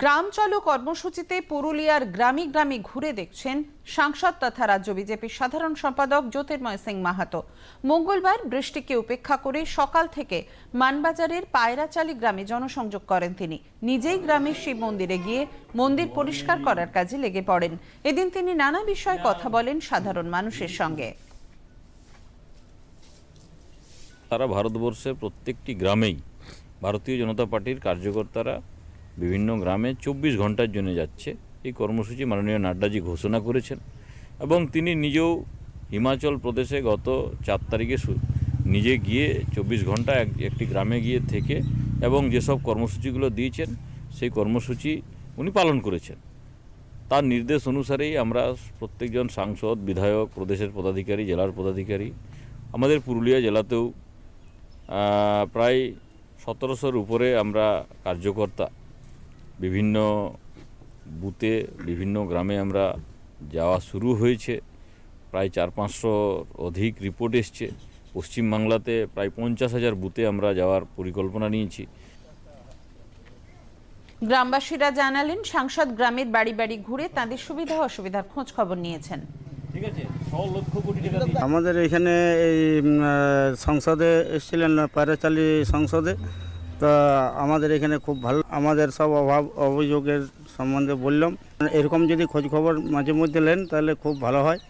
গ্রাম চলো কর্মসূচিতে পুরুলিয়ার গ্রামে গ্রামে ঘুরে দেখছেন সাংসদ তথা রাজ্য বিজেপির সাধারণ সম্পাদক জ্যোতির্ময় সিং মাহাতো। মঙ্গলবার বৃষ্টিকে উপেক্ষা করে সকাল থেকে মানবাজারের পায়রাচালি গ্রামে জনসংযোগ করেন তিনি। নিজেই গ্রামের শিব মন্দিরে গিয়ে মন্দির পরিষ্কার করার কাজে লেগে পড়েন। এদিন তিনি নানা বিষয়ে কথা বলেন সাধারণ মানুষের সঙ্গে। সারা ভারতবর্ষের প্রত্যেকটি গ্রামেই ভারতীয় জনতা পার্টির কার্যকর্তারা বিভিন্ন গ্রামে চব্বিশ ঘণ্টার জন্য যাচ্ছে। এই কর্মসূচি মাননীয় নাড্ডাজি ঘোষণা করেছেন এবং তিনি নিজেও হিমাচল প্রদেশে গত চার তারিখে নিজে গিয়ে চব্বিশ ঘণ্টা এক- একটি গ্রামে গিয়ে থেকে এবং যেসব কর্মসূচিগুলো দিয়েছেন, সেই কর্মসূচি উনি পালন করেছেন। তার নির্দেশ অনুসারেই আমরা প্রত্যেকজন সাংসদ, বিধায়ক, প্রদেশের পদাধিকারী, জেলার পদাধিকারী, আমাদের পুরুলিয়া জেলাতেও প্রায় সতেরোশোর উপরে আমরা কার্যকর্তা বিভিন্ন বুথে বিভিন্ন গ্রামে আমরা যাওয়া শুরু হয়েছে। প্রায় চার পাঁচশো অধিক রিপোর্ট এসছে। পশ্চিমবাংলাতে প্রায় পঞ্চাশ হাজার বুথে আমরা যাওয়ার পরিকল্পনা নিয়েছি। গ্রামবাসীরা জানালেন সাংসদ গ্রামের বাড়ি বাড়ি ঘুরে তাদের সুবিধা অসুবিধার খোঁজ খবর নিয়েছেন। ঠিক আছে ছ লক্ষ কোটি টাকা আমাদের এখানে এই সংসদে এসেছিলেন পায়রাচালি সংসদে। তা আমাদের এখানে খুব ভালো, আমাদের সব অভাব, অভিযোগের সম্বন্ধে বললাম। এরকম যদি খোঁজখবর মাঝে মধ্যে নেন, তাহলে খুব ভালো হয়।